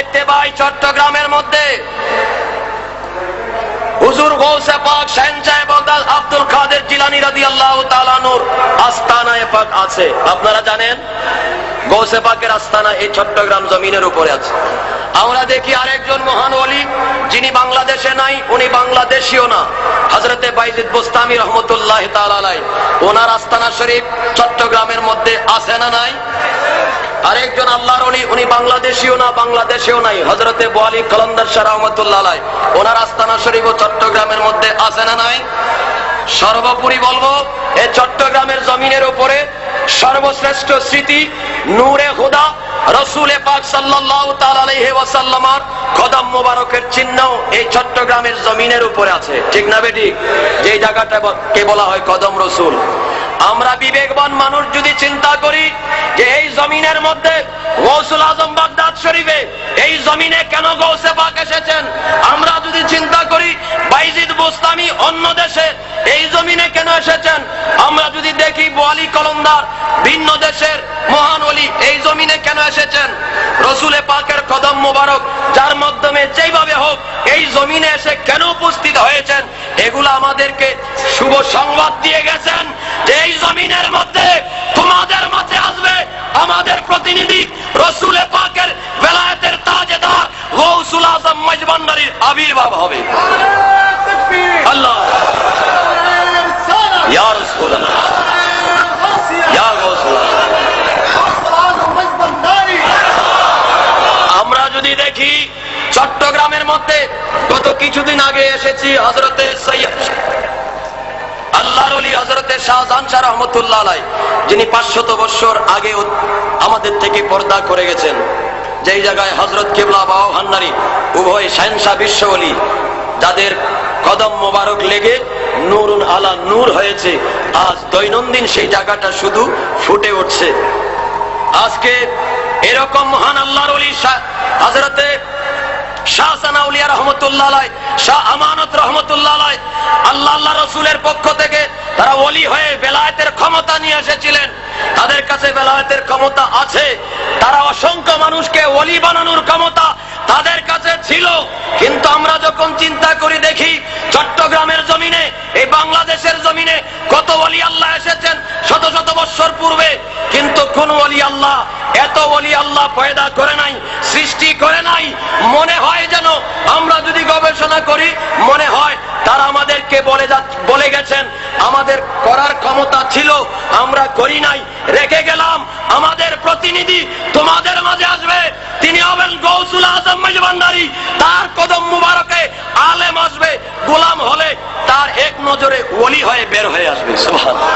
দেখতে পাই চট্টগ্রামের মধ্যে। হুজুর গৌসে পাক শাহেনশাহ বগদাদ আব্দুল কাদের জিলানী রাদিয়াল্লাহু তাআলা নূর আস্তানায়ে পাক আছে। আপনারা জানেন? গৌসে পাকের আস্তানা এই চট্টগ্রাম জমিনের উপরে আছে। আমরা দেখি আরেকজন মহান ওলি, যিনি বাংলাদেশে নাই, উনি বাংলাদেশীও না। হজরতে বাইজিদ বোস্তামি রহমতুল্লাহ তালাই ওনার আস্তানা শরীফ চট্টগ্রামের মধ্যে আছে না নাই? আরেকজন আল্লাহর অলি উনি বাংলাদেশীও না, বাংলাদেশেও নাই। হজরতে বোয়ালি কলন্দার শাহ রহমতুল্লাহ ওনার আস্তানা শরীফ ও চট্টগ্রামের মধ্যে আছে না নাই? সর্বোপরি বলব এই চট্টগ্রামের জমিনের উপরে সর্বশ্রেষ্ঠ স্মৃতি নূরে হুদা, রসুলে পাক ওয়াসাল্লামার কদম মোবারকের চিহ্ন এই চট্টগ্রামের জমিনের উপরে আছে। ঠিক না বেটি? যে জায়গাটা কে বলা হয় কদম রসুল। আমরা বিবেকবান মানুষ যদি চিন্তা করি যে এই জমিনের মধ্যে গৌসুল আজম বাগদাদ শরীফে এই জমিনে কেন গৌসে পাক এসেছেন? আমরা যদি চিন্তা করি, বাইজিদ বোস্তামি অন্য দেশে এই জমিনে কেন এসেছেন? আমরা যদি দেখি বোয়ালি কলন্দার ভিন্ন দেশের মহান অলি এই জমিনে কেন এসেছেন? রসুলে পাকের কদম মোবারক, যার মাধ্যমে যেইভাবে হোক এই জমিনে এসে কেন উপস্থিত হয়েছেন? এগুলো আমাদেরকে শুভ সংবাদ দিয়ে মজবান্ডারির হবে। আল্লাহ। আমরা যদি দেখি চট্টগ্রামের মধ্যে গত কিছুদিন আগে এসেছি হজরতে সৈয়দ। আল্লাহর হজরতে শাহজাহান শাহ রহমতুল্লাহ যিনি পাঁচশত বৎসর আগে আমাদের থেকে পর্দা করে গেছেন। যেই জায়গায় হজরত কেবলা বাবা ভান্ডারি, উভয় শাহেনশাহ বিশ্ব অলি যাদের কদম মোবারক লেগে নুরুন আলা নূর হয়েছে, আজ দৈনন্দিন সেই জায়গাটা শুধু ফুটে উঠছে। আজকে এরকম মহান আল্লাহর অলি হজরতে শাহ শাহ আমানত রসুলের পক্ষ থেকে তারা ওলি হয়ে বেলায়েতের ক্ষমতা নিয়ে এসেছিলেন। তাদের কাছে বেলায়েতের ক্ষমতা আছে তারা অসংখ্য মানুষকে অলি বানানোর ক্ষমতা তাদের কাছে ছিল। কিন্তু আমরা যখন চিন্তা করি দেখি চট্টগ্রামের জমিনে, এই বাংলাদেশের জমিনে কত ওলি আল্লাহ এসেছেন শত শত বৎসর পূর্বে। কিন্তু কোন ওলি আল্লাহ, এত ওলি আল্লাহ পয়দা করে নাই, সৃষ্টি করে নাই। মনে হয় যেন আমরা যদি গবেষণা করি, মনে হয় তারা আমাদেরকে বলে বলে গেছেন, আমাদের করার ক্ষমতা ছিল, আমরা করি নাই, রেখে গেলাম, আমাদের প্রতিনিধি তোমাদের মাঝে আসবে। তিনি হবেন গৌসুল আজম মেজবান্ডারি তার কদম মুবারকে আলেম আসবে। গোলাম হলে তার এক নজরে ওলি হয়ে বের হয়ে আসবে। সুবহানাল্লাহ।